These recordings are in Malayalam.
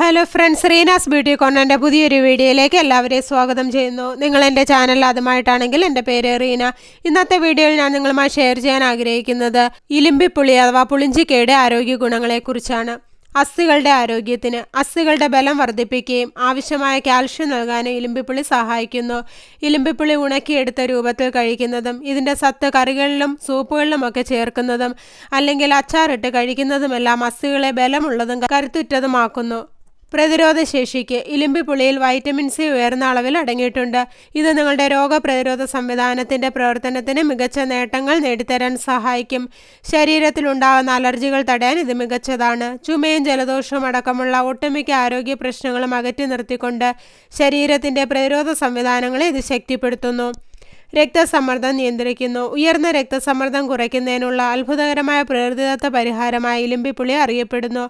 ഹലോ ഫ്രണ്ട്സ് റീനാസ് ബ്യൂട്ടി കോർണറിന്റെ പുതിയൊരു വീഡിയോയിലേക്ക് എല്ലാവരെയും സ്വാഗതം ചെയ്യുന്നു. നിങ്ങൾ എന്റെ ചാനൽ ആദ്യമായിട്ടാണെങ്കിൽ എന്റെ പേര് റീന ഇന്നത്തെ വീഡിയോയിൽ ഞാൻ നിങ്ങളുമായി ഷെയർ ചെയ്യാൻ ആഗ്രഹിക്കുന്നത് ഇലിമ്പിപ്പുളി അഥവാ പുളിഞ്ചിക്കയുടെ ആരോഗ്യ ഗുണങ്ങളെക്കുറിച്ചാണ്. അസ്ഥികളുടെ ആരോഗ്യത്തിന് അസ്ഥികളുടെ ബലം വർദ്ധിപ്പിക്കുകയും ആവശ്യമായ കാൽഷ്യം നൽകാനും ഇലിമ്പിപ്പുളി സഹായിക്കുന്നു. ഇലിമ്പിപ്പുളി ഉണക്കിയെടുത്ത രൂപത്തിൽ കഴിക്കുന്നതും ഇതിന്റെ സത്ത് കറികളിലും സൂപ്പുകളിലുമൊക്കെ ചേർക്കുന്നതും അല്ലെങ്കിൽ അച്ചാറിട്ട് കഴിക്കുന്നതുമെല്ലാം അസ്ഥികളെ ബലമുള്ളതും കരുത്തുറ്റതുമാക്കുന്നു. പ്രതിരോധ ശേഷിക്ക് ഇലിമ്പിപ്പുളിയിൽ വൈറ്റമിൻ സി ഉയർന്ന അളവിൽ അടങ്ങിയിട്ടുണ്ട്. ഇത് നിങ്ങളുടെ രോഗപ്രതിരോധ സംവിധാനത്തിന്റെ പ്രവർത്തനത്തിന് മികച്ച നേട്ടങ്ങൾ നേടിത്തരാൻ സഹായിക്കും. ശരീരത്തിലുണ്ടാകുന്ന അലർജികൾ തടയാൻ ഇത് മികച്ചതാണ്. ചുമയും ജലദോഷവും അടക്കമുള്ള ഒട്ടുമിക്ക ആരോഗ്യ പ്രശ്നങ്ങളും അകറ്റി നിർത്തിക്കൊണ്ട് ശരീരത്തിന്റെ പ്രതിരോധ സംവിധാനങ്ങളെ ഇത് ശക്തിപ്പെടുത്തുന്നു. രക്തസമ്മർദ്ദം നിയന്ത്രിക്കുന്നു. ഉയർന്ന രക്തസമ്മർദ്ദം കുറയ്ക്കുന്നതിനുള്ള അത്ഭുതകരമായ പ്രകൃതിദത്ത പരിഹാരമായി ഇലിമ്പിപ്പുളി അറിയപ്പെടുന്നു.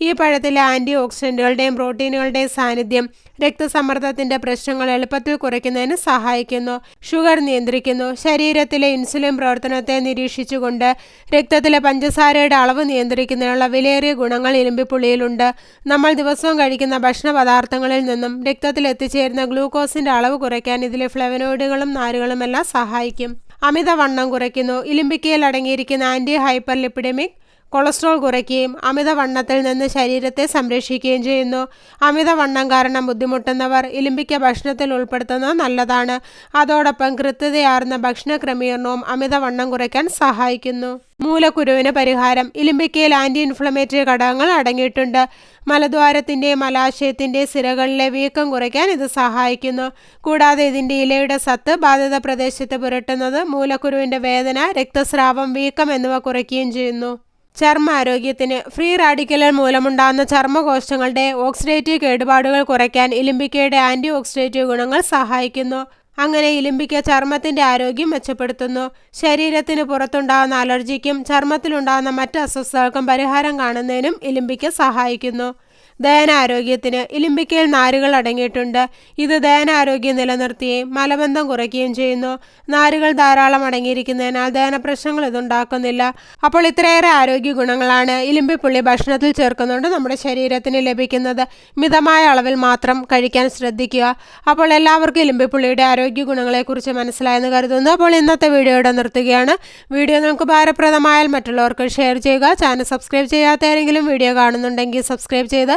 ഈ പഴത്തിലെ ആന്റി ഓക്സിഡന്റുകളുടെയും പ്രോട്ടീനുകളുടെയും സാന്നിധ്യം രക്തസമ്മർദ്ദത്തിന്റെ പ്രശ്നങ്ങൾ എളുപ്പത്തിൽ കുറയ്ക്കുന്നതിന് സഹായിക്കുന്നു. ഷുഗർ നിയന്ത്രിക്കുന്നു. ശരീരത്തിലെ ഇൻസുലിൻ പ്രവർത്തനത്തെ നിരീക്ഷിച്ചുകൊണ്ട് രക്തത്തിലെ പഞ്ചസാരയുടെ അളവ് നിയന്ത്രിക്കുന്നതിനുള്ള വിലയേറിയ ഗുണങ്ങൾ ഇലിമ്പിപ്പുളിയിലുണ്ട് നമ്മൾ ദിവസവും കഴിക്കുന്ന ഭക്ഷണ പദാർത്ഥങ്ങളിൽ നിന്നും രക്തത്തിൽ എത്തിച്ചേരുന്ന ഗ്ലൂക്കോസിന്റെ അളവ് കുറയ്ക്കാൻ ഇതിലെ ഫ്ലവനോയിഡുകളും നാരുകളും എല്ലാം സഹായിക്കും. അമിതവണ്ണം കുറയ്ക്കുന്നു. ഇലിമ്പിക്കയിൽ അടങ്ങിയിരിക്കുന്ന ആന്റി ഹൈപ്പർ ലിപ്പിഡമിക് കൊളസ്ട്രോൾ കുറയ്ക്കുകയും അമിതവണ്ണത്തിൽ നിന്ന് ശരീരത്തെ സംരക്ഷിക്കുകയും ചെയ്യുന്നു. അമിതവണ്ണം കാരണം ബുദ്ധിമുട്ടുന്നവർ ഇലിമ്പിക്ക ഭക്ഷണത്തിൽ ഉൾപ്പെടുത്തുന്നത് നല്ലതാണ്. അതോടൊപ്പം കൃത്യതയാർന്ന ഭക്ഷണ ക്രമീകരണവും അമിതവണ്ണം കുറയ്ക്കാൻ സഹായിക്കുന്നു. മൂലക്കുരുവിന് പരിഹാരം ഇലിമ്പിക്കയിൽ ആന്റി ഇൻഫ്ലമേറ്ററി ഘടകങ്ങൾ അടങ്ങിയിട്ടുണ്ട്. മലദ്വാരത്തിന്റെ മലാശയത്തിന്റെ സിരകളിലെ വീക്കം കുറയ്ക്കാൻ ഇത് സഹായിക്കുന്നു. കൂടാതെ ഇതിന്റെ ഇലയുടെ സത്ത് ബാധിത പ്രദേശത്ത് പുരട്ടുന്നത് മൂലക്കുരുവിന്റെ വേദന രക്തസ്രാവം വീക്കം എന്നിവ കുറയ്ക്കുകയും ചെയ്യുന്നു. ചർമ്മ ആരോഗ്യത്തിന് ഫ്രീ റാഡിക്കലുകൾ മൂലമുണ്ടാകുന്ന ചർമ്മകോശങ്ങളുടെ ഓക്സിഡേറ്റീവ് കേടുപാടുകൾ കുറയ്ക്കാൻ ഇലിമ്പിക്കയുടെ ആന്റി ഓക്സിഡേറ്റീവ് ഗുണങ്ങൾ സഹായിക്കുന്നു. അങ്ങനെ ഇലിമ്പിക്ക ചർമ്മത്തിന്റെ ആരോഗ്യം മെച്ചപ്പെടുത്തുന്നു. ശരീരത്തിന് പുറത്തുണ്ടാകുന്ന അലർജിക്കും ചർമ്മത്തിലുണ്ടാകുന്ന മറ്റ് അസ്വസ്ഥതകൾക്കും പരിഹാരം കാണുന്നതിനും ഇലിമ്പിക്ക സഹായിക്കുന്നു. ദഹനാരോഗ്യത്തിന് ഇലിമ്പിക്കയിൽ നാരുകൾ അടങ്ങിയിട്ടുണ്ട്. ഇത് ദഹനാരോഗ്യം നിലനിർത്തുകയും മലബന്ധം കുറയ്ക്കുകയും ചെയ്യുന്നു. നാരുകൾ ധാരാളം അടങ്ങിയിരിക്കുന്നതിനാൽ ദഹന പ്രശ്നങ്ങൾ ഇതുണ്ടാക്കുന്നില്ല. അപ്പോൾ ഇത്രയേറെ ആരോഗ്യ ഗുണങ്ങളാണ് ഇലിമ്പിപ്പുള്ളി ഭക്ഷണത്തിൽ ചേർക്കുന്നുണ്ട് നമ്മുടെ ശരീരത്തിന് ലഭിക്കുന്നത്. മിതമായ അളവിൽ മാത്രം കഴിക്കാൻ ശ്രദ്ധിക്കുക. അപ്പോൾ എല്ലാവർക്കും ഇലിമ്പിപ്പുള്ളിയുടെ ആരോഗ്യ ഗുണങ്ങളെക്കുറിച്ച് മനസ്സിലായെന്ന് കരുതുന്നു. അപ്പോൾ ഇന്നത്തെ വീഡിയോയുടെ നിർത്തുകയാണ്. വീഡിയോ നമുക്ക് ഭാരപ്രദമായാൽ മറ്റുള്ളവർക്ക് ഷെയർ ചെയ്യുക. ചാനൽ സബ്സ്ക്രൈബ് ചെയ്യാത്ത ആരെങ്കിലും വീഡിയോ കാണുന്നുണ്ടെങ്കിൽ സബ്സ്ക്രൈബ് ചെയ്ത്